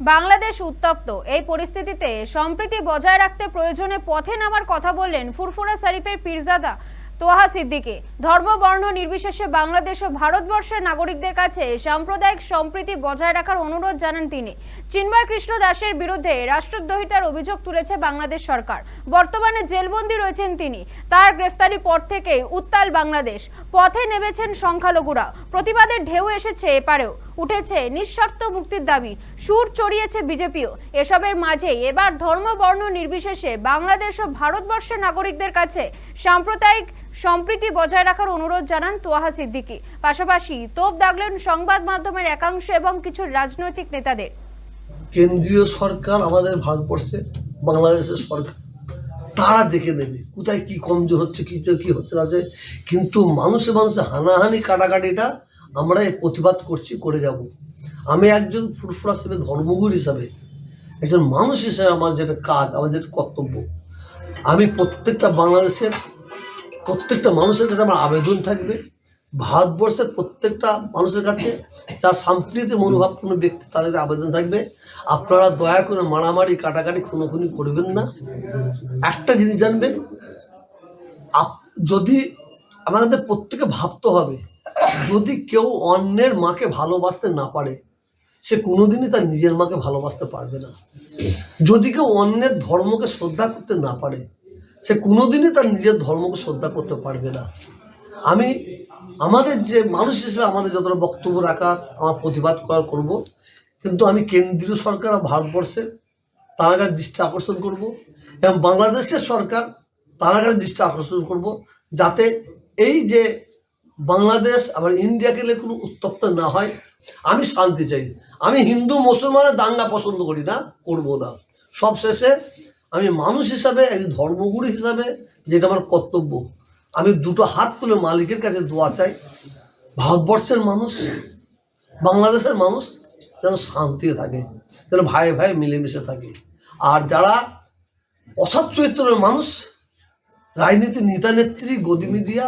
বাংলাদেশ উত্তপ্ত। এই পরিস্থিতিতে সম্প্রীতি বজায় রাখতে প্রয়োজনে পথে নামার কথা বললেন ফুরফুরা শরীফের পীরজাদা তোহা সিদ্দিকে। ধর্ম বর্ণ নির্বিশেষে বাংলাদেশ ও ভারতবর্ষের নাগরিকদের কাছে সাম্প্রদায়িক সম্প্রীতি বজায় রাখার অনুরোধ জানান তিনি। চিন্ময় কৃষ্ণ দাসের বিরুদ্ধে রাষ্ট্রদ্রোহিতার অভিযোগ তুলেছে বাংলাদেশ সরকার। বর্তমানে জেলবন্দি রয়েছেন তিনি। তার গ্রেফতারি পর থেকে উত্তাল বাংলাদেশ। পথে নেমেছেন সংখ্যালঘুরা। প্রতিবাদের ঢেউ এসেছে এপারেও। উঠেছে নিঃস্বার্থ মুক্তির দাবি। সুর চড়িয়েছে বিজেপিও। এসবের মাঝেই এবার ধর্ম, বর্ণ নির্বিশেষে বাংলাদেশ ও ভারতবর্ষের নাগরিকদের কাছে সাম্প্রদায়িক সম্প্রীতি বজায় রাখার অনুরোধ জানান তোয়াহা সিদ্দিকী। পাশাপাশি তোপ দাগলেন সংবাদ মাধ্যমের একাংশ এবং কিছু রাজনৈতিক নেতাদের। কেন্দ্রীয় সরকার আমাদের ভারতবর্ষে, বাংলাদেশের সরকার, তারা দেখে নেবে কোথায় কি কমজোর হচ্ছে, কি কি হচ্ছে না কিন্তু মানুষে মানুষে হানাহানি, কাটাকাটিটা আমরা প্রতিবাদ করছি, করে যাব। আমি একজন ফুরফুরা হিসেবে, ধর্মগুরু হিসাবে, একজন মানুষ হিসেবে আমার যেটা কাজ, আমার যেটা কর্তব্য, আমি প্রত্যেকটা বাংলাদেশের, প্রত্যেকটা মানুষের কাছে আমার আবেদন থাকবে। ভারতবর্ষের প্রত্যেকটা মানুষের কাছে যার সাম্প্রীতি মনোভাবপূর্ণ ব্যক্তি তাদের আবেদন থাকবে। আপনারা দয়া করে মারামারি, কাটাকাটি, খুনোখুনি করবেন না। একটা জিনিস জানবেন যদি আমাদের প্রত্যেকে ভাবতে হবে যদি কেউ অন্যের মাকে ভালোবাসতে না পারে, সে কোনোদিনই তার নিজের মাকে ভালোবাসতে পারবে না। যদি কেউ অন্যের ধর্মকে শ্রদ্ধা করতে না পারে, সে কোনোদিনই তার নিজের ধর্মকে শ্রদ্ধা করতে পারবে না। আমি আমাদের যে মানুষ হিসেবে আমাদের যতটা বক্তব্য রাখা, আমার প্রতিবাদ করার করব, কিন্তু আমি কেন্দ্রীয় সরকার আর ভারতবর্ষের তার কাছে দৃষ্টি আকর্ষণ করব এবং বাংলাদেশের সরকার তার কাছে দৃষ্টি আকর্ষণ করব, যাতে এই যে বাংলাদেশ আবার ইন্ডিয়াকে নিয়ে কোনো উত্তপ্ত না হয়, আমি শান্তি চাই। আমি হিন্দু, মুসলমানের দাঙ্গা পছন্দ করি না, করব না। সব শেষে আমি মানুষ হিসাবে, একজন ধর্মগুরু হিসাবে, যেটা আমার কর্তব্য, আমি দুটো হাত তুলে মালিকের কাছে দোয়া চাই। ভারতবর্ষের মানুষ, বাংলাদেশের মানুষ যেন শান্তিতে থাকে, যেন ভাই ভাই মিলেমিশে থাকে। আর যারা অসৎ চরিত্রের মানুষ, রাজনীতি, নেতা, নেত্রী, গদি মিডিয়া,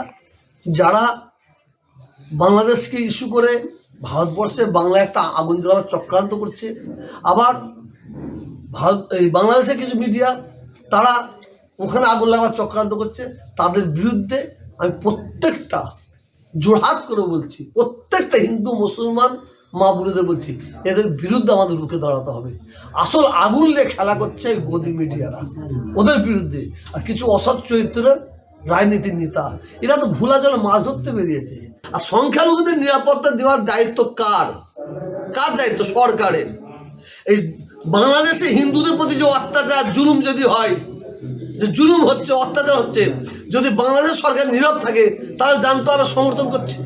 যারা বাংলাদেশকে ইস্যু করে ভারতবর্ষে বাংলা একটা আগুন জ্বালাবার চক্রান্ত করছে। আবার ভারত এই বাংলাদেশের কিছু মিডিয়া তারা ওখানে আগুন লাগাবার চক্রান্ত করছে। তাদের বিরুদ্ধে আমি প্রত্যেকটা জোরহাত করে বলছি, প্রত্যেকটা হিন্দু, মুসলমান, মা বোনেদের বলছি, এদের বিরুদ্ধে আমাদের রুখে দাঁড়াতে হবে। আসল আগুন খেলা করছে গদি মিডিয়ারা ওদের বিরুদ্ধে। আর কিছু অসৎ চরিত্রের রাজনীতির নেতা। এরা তো ভোলা জলে মাছ ধরতে বেরিয়েছে। আর সংখ্যালঘুদের নিরাপত্তা দেওয়ার দায়িত্ব কার? কার দায়িত্ব? সরকারের। এই বাংলাদেশে হিন্দুদের প্রতি যে অত্যাচার, জুলুম যদি হয়, যে জুলুম হচ্ছে, অত্যাচার হচ্ছে, যদি বাংলাদেশ সরকার নীরব থাকে, তাহলে জানতে আমরা সমর্থন করছে।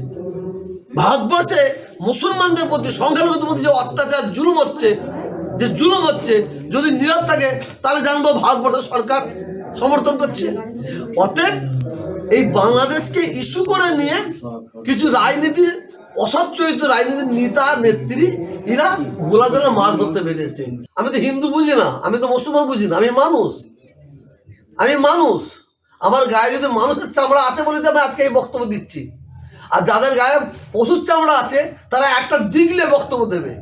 ভারতবর্ষে মুসলমানদের প্রতি, সংখ্যালঘুদের প্রতি যে অত্যাচার, জুলুম হচ্ছে, যে জুলুম হচ্ছে, যদি নীরব থাকে, তাহলে জানব ভারতবর্ষের সরকার সমর্থন করছে। অতএব এই বাংলাদেশকে ইস্যু করে নিয়ে কিছু রাজনীতি অসৎ চরিত্র রাজনীতির নেতা, নেত্রী, এরা গোলা জলে মাছ ধরতে বেরিয়েছে। আমি তো হিন্দু বুঝি না, আমি তো মুসলমান বুঝি না, আমি মানুষ। আমি মানুষ। আমার গায়ে যদি মানুষের চামড়া আছে বলে আমি আজকে এই বক্তব্য দিচ্ছি। আর যাদের গায়ে পশুর চামড়া আছে, তারা একটা দিগলে বক্তব্য দেবে।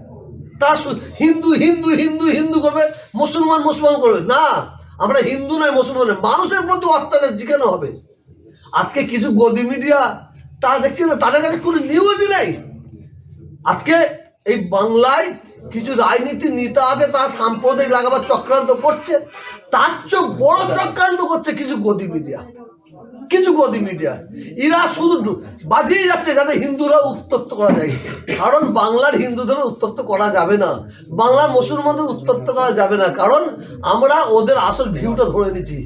তারা হিন্দু হিন্দু হিন্দু হিন্দু করবে, মুসলমান মুসলমান করবে। না আমরা হিন্দু নয়, মুসলমান মানুষের প্রতি অত্যাচার জিজ্ঞানো হবে। আজকে কিছু গদি মিডিয়া তারা দেখছে না, তাদের কাছে কোনো নিউজই নেই। আজকে এই বাংলায় কিছু রাজনীতি নেতা আছে, তারা সাম্প্রদায়িক লাগাবার চক্রান্ত করছে। তার চেয়ে বড় চক্রান্ত করছে কিছু গদি মিডিয়া কিছু গদি মিডিয়া এরা শুধু বাজিয়ে যাচ্ছে যাতে হিন্দুরা উত্তপ্ত করা যায়। কারণ বাংলার হিন্দুদের উত্তপ্ত করা যাবে না। বাংলার মুসলমানদের উত্তপ্ত করা যাবে না। কারণ আমরা ওদের আসল ভিউটা ধরে নিচ্ছি।